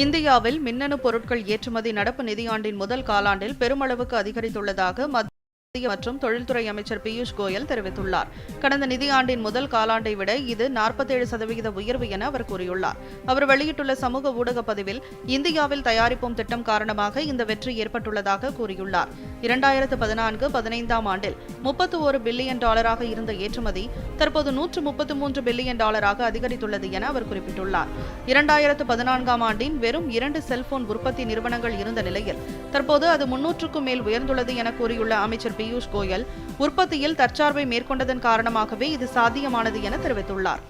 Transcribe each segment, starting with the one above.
இந்தியாவில் மின்னணு பொருட்கள் ஏற்றுமதி நடப்பு நிதியாண்டின் முதல் காலாண்டில் பெருமளவுக்கு அதிகரித்துள்ளதாக மத்திய மற்றும் தொழில்துறை அமைச்சர் பியூஷ் கோயல் தெரிவித்துள்ளார். கடந்த நிதியாண்டின் முதல் காலாண்டை விட இது நாற்பத்தேழு சதவிகித உயர்வு என அவர் கூறியுள்ளார். அவர் வெளியிட்டுள்ள சமூக ஊடக பதிவில் இந்தியாவில் தயாரிப்போம் திட்டம் காரணமாக இந்த வெற்றி ஏற்பட்டுள்ளதாக கூறியுள்ளார். இரண்டாயிரத்து பதினான்கு பதினைந்தாம் ஆண்டில் முப்பத்து ஒரு பில்லியன் டாலராக இருந்த ஏற்றுமதி தற்போது நூற்று முப்பத்து மூன்று பில்லியன் டாலராக அதிகரித்துள்ளது என அவர் குறிப்பிட்டுள்ளார். இரண்டாயிரத்து பதினான்காம் ஆண்டின் வெறும் இரண்டு செல்போன் உற்பத்தி நிறுவனங்கள் இருந்த நிலையில் தற்போது அது முன்னூற்றுக்கும் மேல் உயர்ந்துள்ளது என கூறியுள்ள அமைச்சர் பியூஷ் கோயல் உற்பத்தியில் தற்சார்பை மேற்கொண்டதன் காரணமாகவே இது சாத்தியமானது என தெரிவித்துள்ளார்.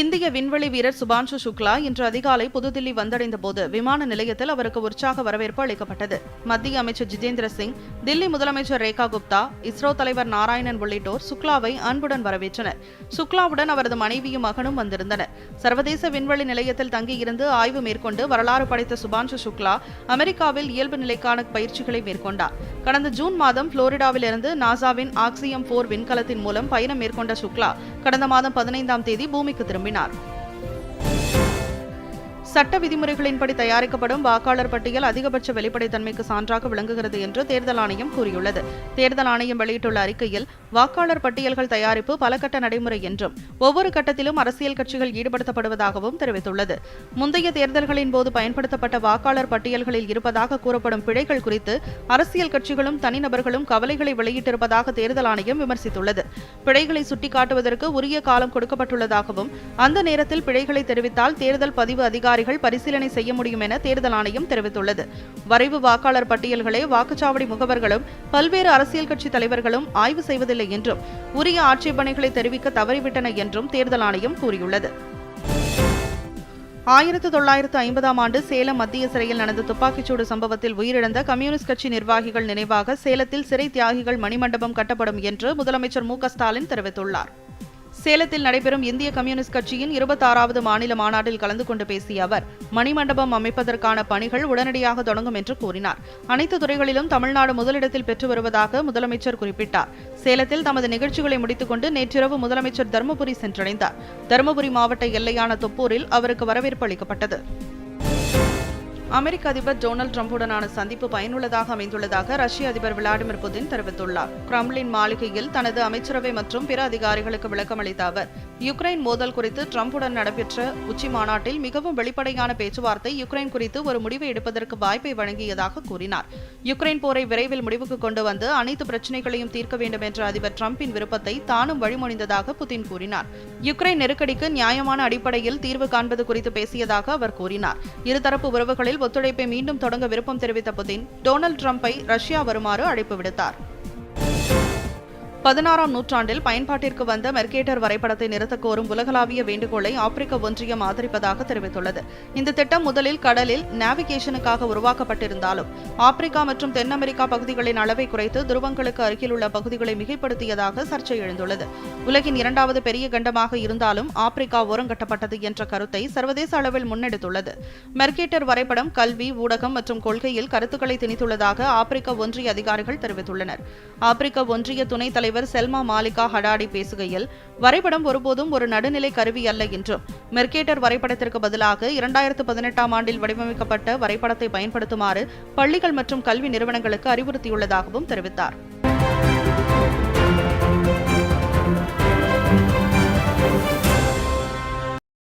இந்திய விண்வெளி வீரர் சுபான்ஷு சுக்லா இன்று அதிகாலை புதுதில்லி வந்தடைந்த போது விமான நிலையத்தில் அவருக்கு உற்சாக வரவேற்பு அளிக்கப்பட்டது. மத்திய அமைச்சர் ஜிதேந்திர சிங் தில்லி முதலமைச்சர் ரேகா குப்தா இஸ்ரோ தலைவர் நாராயணன் உள்ளிட்டோர் சுக்லாவை அன்புடன் வரவேற்றனர். சுக்லாவுடன் அவரது மனைவியும் மகனும் வந்திருந்தனர். சர்வதேச விண்வெளி நிலையத்தில் தங்கியிருந்து ஆய்வு மேற்கொண்டு வரலாறு படைத்த சுபான்ஷு சுக்லா அமெரிக்காவில் இயல்பு நிலைக்கான பயிற்சிகளை மேற்கொண்டார். கடந்த ஜூன் மாதம் புளோரிடாவிலிருந்து நாசாவின் ஆக்சியம் போர் விண்கலத்தின் மூலம் பயணம் மேற்கொண்ட சுக்லா கடந்த மாதம் பதினைந்தாம் தேதி பூமிக்கு திரும்பினார் விரும்பினார் சட்ட விதிமுறைகளின்படி தயாரிக்கப்படும் வாக்காளர் பட்டியல் அதிகபட்ச வெளிப்படைத்தன்மைக்கு சான்றாக விளங்குகிறது என்று தேர்தல் ஆணையம் கூறியுள்ளது. தேர்தல் ஆணையம் வெளியிட்டுள்ள அறிக்கையில் வாக்காளர் பட்டியல்கள் தயாரிப்பு பல கட்ட நடைமுறை என்றும் ஒவ்வொரு கட்டத்திலும் அரசியல் கட்சிகள் ஈடுபடுத்தப்படுவதாகவும் தெரிவித்துள்ளது. முந்தைய தேர்தல்களின் போது பயன்படுத்தப்பட்ட வாக்காளர் பட்டியல்களில் இருப்பதாக கூறப்படும் பிழைகள் குறித்து அரசியல் கட்சிகளும் தனிநபர்களும் கவலைகளை வெளியிட்டிருப்பதாக தேர்தல் ஆணையம் விமர்சித்துள்ளது. பிழைகளை சுட்டிக்காட்டுவதற்கு உரிய காலம் கொடுக்கப்பட்டுள்ளதாகவும் அந்த நேரத்தில் பிழைகளை தெரிவித்தால் தேர்தல் பதிவு அதிகாரி அதிகாரிகள் பரிசீலனை செய்ய முடியும் என தேர்தல் ஆணையம் தெரிவித்துள்ளது. வரைவு வாக்காளர் பட்டியல்களை வாக்குச்சாவடி முகவர்களும் பல்வேறு அரசியல் கட்சி தலைவர்களும் ஆய்வு செய்வதில்லை என்றும் உரிய ஆட்சேபனைகளை தெரிவிக்க தவறிவிட்டன என்றும் தேர்தல் ஆணையம் கூறியுள்ளது. ஆயிரத்து தொள்ளாயிரத்து ஐம்பதாம் ஆண்டு சேலம் மத்திய சிறையில் நடந்த துப்பாக்கிச்சூடு சம்பவத்தில் உயிரிழந்த கம்யூனிஸ்ட் கட்சி நிர்வாகிகள் நினைவாக சேலத்தில் சிறை தியாகிகள் மணிமண்டபம் கட்டப்படும் என்று முதலமைச்சர் மு ஸ்டாலின் தெரிவித்துள்ளார். சேலத்தில் நடைபெறும் இந்திய கம்யூனிஸ்ட் கட்சியின் இருபத்தாறாவது மாநில மாநாட்டில் கலந்து கொண்டு பேசிய அவர் மணிமண்டபம் அமைப்பதற்கான பணிகள் உடனடியாக தொடங்கும் என்று கூறினார். அனைத்து துறைகளிலும் தமிழ்நாடு முதலிடத்தில் பெற்று வருவதாக முதலமைச்சர் குறிப்பிட்டார். சேலத்தில் தமது நிகழ்ச்சிகளை முடித்துக்கொண்டு நேற்றிரவு முதலமைச்சர் தருமபுரி சென்றடைந்தார். தருமபுரி மாவட்ட எல்லையான தொப்பூரில் அவருக்கு வரவேற்பு அளிக்கப்பட்டது. அமெரிக்க அதிபர் டொனால்டு டிரம்புடனான சந்திப்பு பயனுள்ளதாக அமைந்துள்ளதாக ரஷ்ய அதிபர் விளாடிமிர் புதின் தெரிவித்துள்ளார். கிரம்லின் மாளிகையில் தனது அமைச்சரவை மற்றும் பிற அதிகாரிகளுக்கு விளக்கம் அளித்த அவர் யுக்ரைன் மோதல் குறித்து டிரம்புடன் நடைபெற்ற உச்சி மாநாட்டில் மிகவும் வெளிப்படையான பேச்சுவார்த்தை யுக்ரைன் குறித்து ஒரு முடிவை எடுப்பதற்கு வாய்ப்பை வழங்கியதாக கூறினார். யுக்ரைன் போரை விரைவில் முடிவுக்கு கொண்டு வந்து அனைத்து பிரச்சினைகளையும் தீர்க்க வேண்டும் என்ற அதிபர் டிரம்பின் விருப்பத்தை தானும் வழிமொழிந்ததாக புதின் கூறினார். யுக்ரைன் நெருக்கடிக்கு நியாயமான அடிப்படையில் தீர்வு காண்பது குறித்து பேசியதாக அவர் கூறினார். இருதரப்பு உறவுகளில் ஒத்துழைப்பை மீண்டும் தொடங்க விருப்பம் தெரிவித்த புதின் டொனால்டு ட்ரம்ப்பை ரஷ்யா வருமாறு அழைப்பு விடுத்தார். பதினாறாம் நூற்றாண்டில் பயன்பாட்டிற்கு வந்த மெர்கேட்டர் வரைபடத்தை நிறுத்தக் கோரும் உலகளாவிய வேண்டுகோளை ஆப்பிரிக்க ஒன்றியம் ஆதரிப்பதாக தெரிவித்துள்ளது. இந்த திட்டம் முதலில் கடலில் நேவிகேஷனுக்காக உருவாக்கப்பட்டிருந்தாலும் ஆப்பிரிக்கா மற்றும் தென் அமெரிக்கா பகுதிகளின் அளவை குறைத்து துருவங்களுக்கு அருகில் உள்ள பகுதிகளை மிகைப்படுத்தியதாக சர்ச்சை எழுந்துள்ளது. உலகின் இரண்டாவது பெரிய கண்டமாக இருந்தாலும் ஆப்பிரிக்கா ஓரங்கட்டப்பட்டது என்ற கருத்தை சர்வதேச அளவில் முன்னெடுத்துள்ளது. மெர்கேட்டர் வரைபடம் கல்வி ஊடகம் மற்றும் கொள்கையில் கருத்துக்களை திணித்துள்ளதாக ஆப்பிரிக்க ஒன்றிய அதிகாரிகள் தெரிவித்துள்ளனர். ஆப்பிரிக்க ஒன்றிய துணைத் தலைவர் தலைவர் செல்மா மாலிகா ஹடாடி பேசுகையில் வரைபடம் ஒருபோதும் ஒரு நடுநிலை கருவி அல்ல என்றும் மெர்கேட்டர் வரைபடத்திற்கு பதிலாக இரண்டாயிரத்து பதினெட்டாம் ஆண்டில் வடிவமைக்கப்பட்ட வரைபடத்தை பயன்படுத்துமாறு பள்ளிகள் மற்றும் கல்வி நிறுவனங்களுக்கு அறிவுறுத்தியுள்ளதாகவும் தெரிவித்தார்.